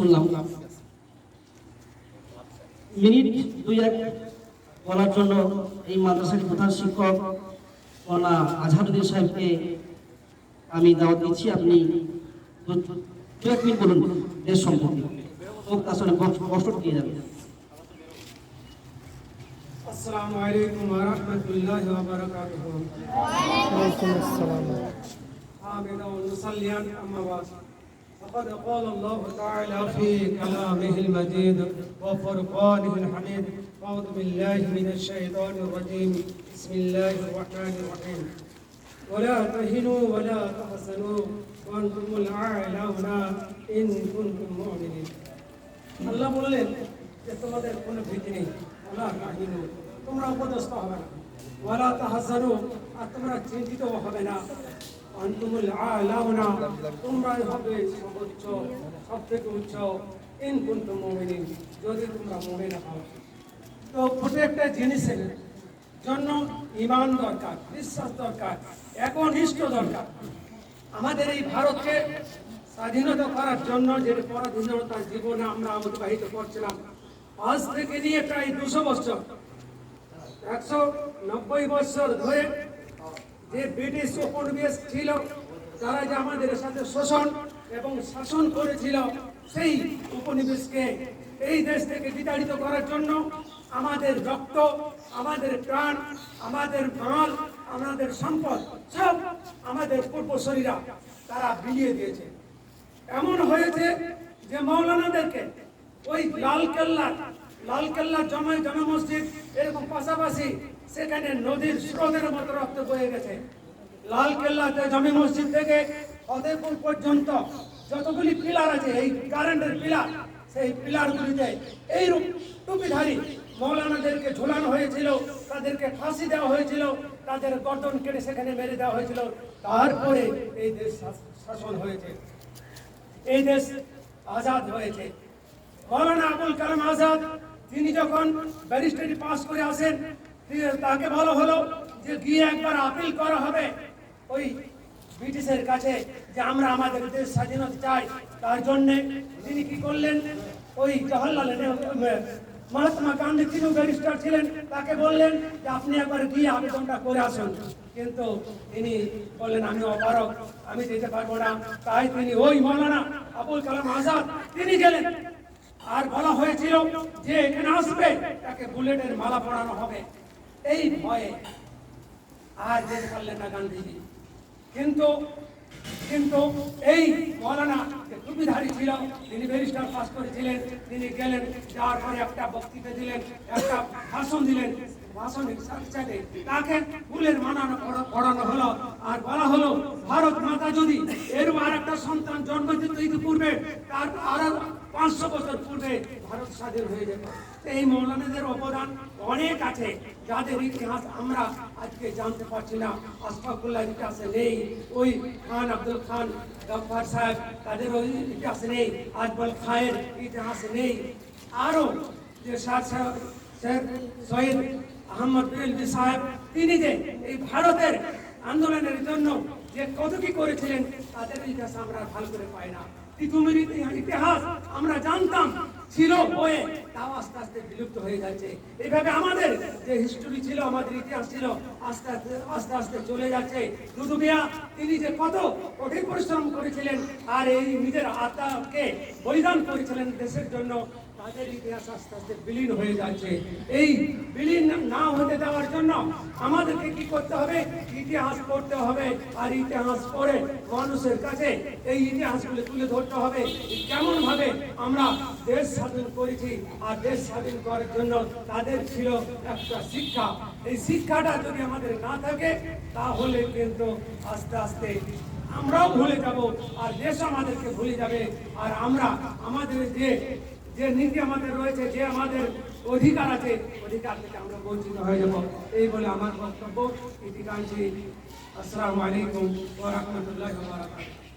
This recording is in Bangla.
শুনলাম মিনিট দুই এক বলার জন্য এই মাদ্রাসার প্রধান শিক্ষক মৌলানা আজহারুদ্দিন সাহেবকে আমি দাওয়াত দিচ্ছি। আপনি দু এক মিনিট বলুন দেশ সম্পর্কে। আসলে কষ্ট দিয়ে যাবে। আসসালামু আলাইকুম ওয়া রাহমাতুল্লাহি ওয়া বারাকাতুহু। ওয়া আলাইকুম আসসালাম। আমিনা ওয়া فقد قال الله تعالى في كلامه المجيد وفرقانه الحميد أعوذ بالله من الشيطان الرجيم بسم الله الرحمن الرحيم ولا تهنوا ولا تحزنوا وأنتم الأعلون إن كنتم مؤمنين আল্লাহ বললেন যে তোমাদের কোনো ভীতি নেই ওলা কাহিনু তোমরা উপদস্থ হবে না ওয়ালা তাহাজানু আর তোমরা চিন্তিত হবে না অন্তুমুল আলাউনা তোমরাই হবে সর্বোচ্চ সব থেকে উচ্চ ইন কুনতুম মুমিনিন যদি তোমরা মুমিন হও তো প্রত্যেকটা জিনিসের জন্য ইমান দরকার, বিশ্বাস দরকার, একনিষ্ঠ দরকার। আমাদের এই ভারতকে স্বাধীনতা করার জন্য যে পরাধীনতার জীবনে আমরা অতিবাহিত করছিলাম, আজ থেকে নিয়ে প্রায় দুশো বছর, একশো নব্বই বছর ধরে যে ব্রিটিশ উপনিবেশ ছিল, তারা যে আমাদের সাথে শোষণ এবং শাসন করেছিল, সেই উপনিবেশকে এই দেশ থেকে বিতাড়িত করার জন্য আমাদের রক্ত, আমাদের প্রাণ, আমাদের মাল, আমাদের সম্পদ সব আমাদের পূর্বশরীরা তারা বিলিয়ে দিয়েছে। এমন হয়েছে যে মৌলানাদেরকে ওই লাল কেল্লা লাল কেল্লা জমে জমে মসজিদ এরকম পাশাপাশি সেখানে নদীর স্রোতের মতো রক্ত বয়ে গেছে। লাল কেল্লাতে জমে মসজিদ থেকে ফতেপুর পর্যন্ত যতগুলি পিলার আছে, এই কারেন্টের পিলার, সেই পিলার পিলারগুলিতে এইরূপ টুপিধারী মৌলানাদেরকে ঝোলানো হয়েছিল, তাদেরকে ফাঁসি দেওয়া হয়েছিল, তাদের গর্দন কেটে সেখানে মেরে দেওয়া হয়েছিল। তারপরে এই দেশ শাসন হয়েছে। এই দেশ আজাদ হয়েছে। মৌলানা আবুল কালাম আজাদ, তিনি যখন ব্যারিস্টারি পাস করে আসেন তাকে বলা হলো যে গিয়ে একবার আপিল করা হবে ওই ব্রিটিশের কাছে যে আমরা আমাদের দেশ স্বাধীনতা চাই। তার জন্যে তিনি কি করলেন? ওই জওয়াহরলাল মহাত্মা গান্ধী তিনি ব্যারিস্টার ছিলেন, তাকে বললেন যে আপনি একবার গিয়ে আবেদনটা করে আসুন। কিন্তু তিনি বললেন, আমি অপারক আমি যেতে পারব না। তাই তিনি ওই মৌলানা আবুল কালাম আজাদ, তিনি গেলেন। আর বলা হয়েছিল যে এখানে আসবে, তাকে বুলেটের মালা পরানো হবে। এই ভয়ে আর যেতে পারলেন না গান্ধীজি। কিন্তু কিন্তু এই মৌলানা টুপিধারী ছিল, তিনি ব্যারিস্টার পাস করেছিলেন, তিনি গেলেন, যাওয়ার পরে একটা বক্তৃতা দিলেন, একটা ভাষণ দিলেন। ভাষণের সাথে সাথে তাকে ফুলের মানানো পড়া- পড়ানো হলো। আর বলা হলো, ভারত মাতা যদি এর আর একটা সন্তান জন্ম দিত ইতিপূর্বে, তার আর পাঁচশো বছর পূর্বে ভারত স্বাধীন হয়ে যেত এই মৌলানাদের অবদান অনেক আছে, যাদের ইতিহাস আমরা আজকে জানতে পারছি না। আশফাকুল্লাহ ইতিহাসে নেই, ওই খান আব্দুল খান গফার সাহেব, তাদের ওই ইতিহাস নেই আজবল খায়ের ইতিহাস নেই। আরও যে সাহেব শহীদ আহমদ বিরলভি সাহেব, তিনি যে এই ভারতের আন্দোলনের জন্য যে কত কি করেছিলেন তাদের ইতিহাস আমরা ভালো করে পাই না। ইতিহাস আমরা জানতাম, ছিল বয়ে তাও আস্তে আস্তে বিলুপ্ত হয়ে যাচ্ছে। আমাদের যে হিস্টোরি ছিল, আমাদের ইতিহাস ছিল, আস্তে আস্তে আস্তে আস্তে চলে যাচ্ছে। দুদু মিয়া, তিনি যে কত কঠিন পরিশ্রম করেছিলেন, আর এই নিজের আত্মাকে বলিদান করেছিলেন দেশের জন্য তাদের ইতিহাস আস্তে আস্তে বিলীন হয়ে যাচ্ছে। এই বিলীন না হতে দেওয়ার জন্য আমাদেরকে কি করতে হবে? ইতিহাস পড়তে হবে। আর ইতিহাস পড়ে মানুষের কাছে এই ইতিহাসগুলো তুলে ধরতে হবে। কেমন ভাবে আমরা দেশ স্বাধীন করেছি আর দেশ স্বাধীন করার জন্য তাদের ছিল একটা শিক্ষা। এই শিক্ষাটা যদি আমাদের না থাকে, তাহলে কিন্তু আস্তে আস্তে আমরাও ভুলে যাব আর দেশ আমাদেরকে ভুলে যাবে। আর আমরা আমাদের যে যে নীতি আমাদের রয়েছে, যে আমাদের অধিকার আছে, অধিকার থেকে আমরা বঞ্চিত হয়ে যাব। এই বলে আমার বক্তব্য। ইতিকাঞ্চি আসসালামু আলাইকুম ওয়া রাহমাতুল্লাহি ওয়া বারাকাতুহু।